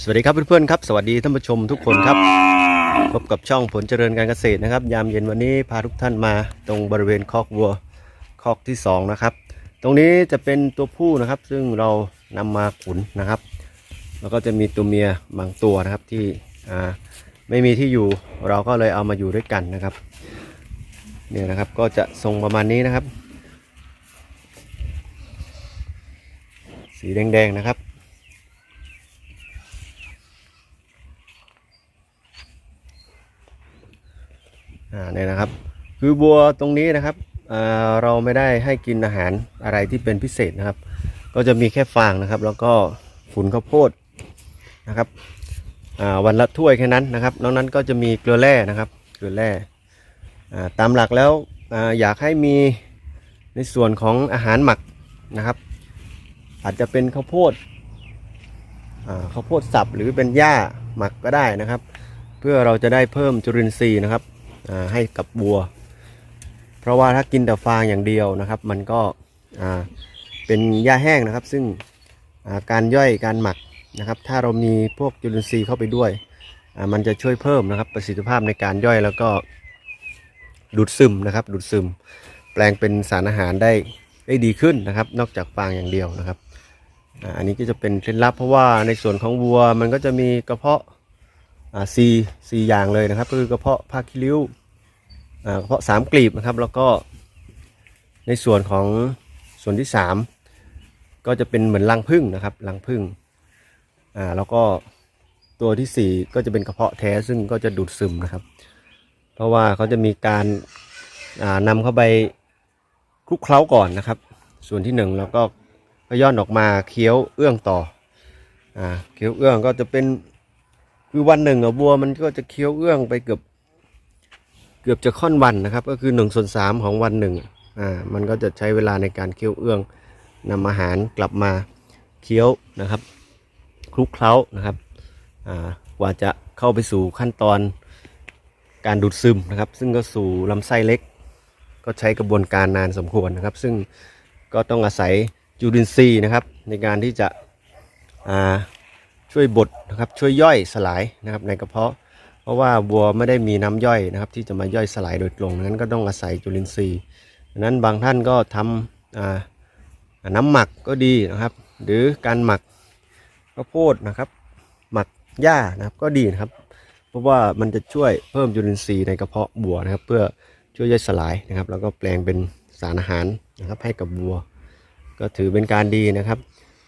สวัสดีครับเพื่อนๆครับสวัสดีท่านผู้ชมทุกคนครับ พบกับช่องผลเจริญการเกษตรนะครับ ยามเย็นวันนี้พาทุกท่านมาตรงบริเวณคอกวัวคอกที่สองนะครับตรงนี้จะเป็นตัวผู้นะครับ ซึ่งเรานำมาขุนนะครับ แล้วก็จะมีตัวเมียบางตัวนะครับที่ไม่มีที่อยู่เราก็เลยเอามาอยู่ด้วยกันนะครับเนี่ยนะครับก็จะทรงประมาณนี้นะครับ สีแดงๆนะครับ อ่าเนี่ยนะครับ คือบัวตรงนี้นะครับเราไม่ได้ให้กินอาหารอะไรที่เป็นพิเศษนะครับ ก็จะมีแค่ฟางนะครับ แล้วก็ฝุ่นข้าวโพดนะครับวันละถ้วยแค่นั้นนะครับ นอกนั้นก็จะมีเกลือแร่นะครับ เกลือแร่ตามหลักแล้วออยากให้มีในส่วนของอาหารหมักนะครับ อาจจะเป็นข้าวโพดข้าวโพดสับหรือเป็นหญ้าหมักก็ได้นะครับ เพื่อเราจะได้เพิ่มจุลินทรีย์นะครับ ให้กับวัว เพราะว่าถ้ากินแต่ฟางอย่างเดียวนะครับ มันก็เป็นหญ้าแห้งนะครับ ซึ่งาการย่อยการหมักนะครับ ถ้าเรามีพวกจุลินทรีย์เข้าไปด้วย มันจะช่วยเพิ่มนะครับประสิทธิภาพในการย่อยแล้วก็ดูดซึมนะครับ ดูดซึม แปลงเป็นสารอาหารได้ได้ดีขึ้นนะครับ นอกจากฟางอย่างเดียวนะครับอันนี้ก็จะเป็นเคล็ดลับเพราะว่าในส่วนของวัวมันก็จะมีกระเพาะ สี่สี่อย่างเลยนะครับ ก็คือกระเพาะผ้าคีริ้วอ่ากระเพาะสามกลีบนะครับ แล้วก็ในส่วนของส่วนที่สามก็จะเป็นเหมือนรังผึ้งนะครับรังผึ้งอ่าแล้วก็ตัวที่สี่ก็จะเป็นกระเพาะแท้ซึ่งก็จะดูดซึมนะครับ เพราะว่าเขาจะมีการอ่านำเข้าไปคลุกเคล้าก่อนนะครับ ส่วนที่หนึ่งแล้วก็ก็ย่อนออกมาเคี้ยวเอื้องต่ออ่าเคี้ยวเอื้องก็จะเป็น คือวันหนึ่งอะวัวมันก็จะเคี้ยวเอื้องไปเกือบเกือบจะค่อนวันนะครับ ก็คือหนึ่งส่วนสามของวันหนึ่งอะอ่ามันก็จะใช้เวลาในการเคี้ยวเอื้องนำอาหารกลับมาเคี้ยวนะครับคลุกเคล้านะครับอ่ากว่าจะเข้าไปสู่ขั้นตอนการดูดซึมนะครับ ซึ่งก็สู่ลำไส้เล็ก ก็ใช้กระบวนการนานสมควรนะครับ ซึ่งก็ต้องอาศัยจุลินทรีย์นะครับ ในการที่จะอ่า ช่วยบดนะครับช่วยย่อยสลายนะครับในกระเพาะ เพราะว่าวัวไม่ได้มีน้ำย่อยนะครับ ที่จะมาย่อยสลายโดยตรงนั้นก็ต้องอาศัยจุลินทรีย์ดังนั้นบางท่านก็ทำอ่าน้ำหมักก็ดีนะครับ หรือการหมักข้าวโพดนะครับ หมักหญ้านะครับก็ดีนะครับ เพราะว่ามันจะช่วยเพิ่มจุลินทรีย์ในกระเพาะวัวนะครับ เพื่อช่วยย่อยสลายนะครับ แล้วก็แปลงเป็นสารอาหารนะครับให้กับวัว ก็ถือเป็นการดีนะครับ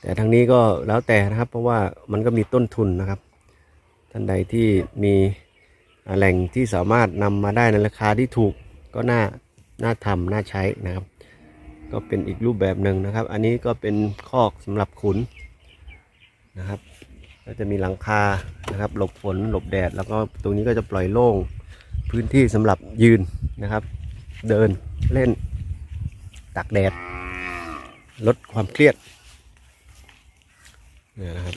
แต่ทั้งนี้ก็แล้วแต่นะครับ เพราะว่ามันก็มีต้นทุนนะครับ ท่านใดที่มีแหล่งที่สามารถนำมาได้ในราคาที่ถูกก็น่าน่าทำน่าใช้นะครับ ก็เป็นอีกรูปแบบหนึ่งนะครับ อันนี้ก็เป็นคอกสำหรับขุนนะครับก็จะมีหลังคานะครับ หลบฝนหลบแดด แล้วก็ตรงนี้ก็จะปล่อยโล่งพื้นที่สำหรับยืนนะครับ เดินเล่นตากแดด ลดความเครียด เนี่ยนะครับ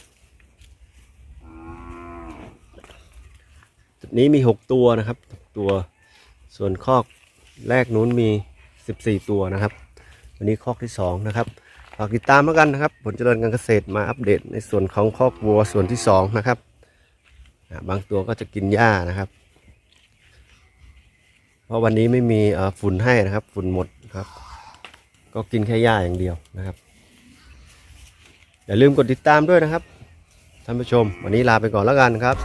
จุดนี้มีหกตัวนะครับตัว ส่วนคอกแรกนู้นมีสิบสี่ตัวนะครับ วันนี้คอกที่สองนะครับฝากติดตามแล้วกันนะครับ ผลเจริญการเกษตรมาอัปเดตในส่วนของคอกวัวส่วนที่สองนะครับบางตัวก็จะกินหญ้านะครับ เพราะวันนี้ไม่มีฝุ่นให้นะครับ ฝุ่นหมดครับ ก็กินแค่หญ้าอย่างเดียวนะครับ อย่าลืมกดติดตามด้วยนะครับท่านผู้ชม วันนี้ลาไปก่อนแล้วกันครับ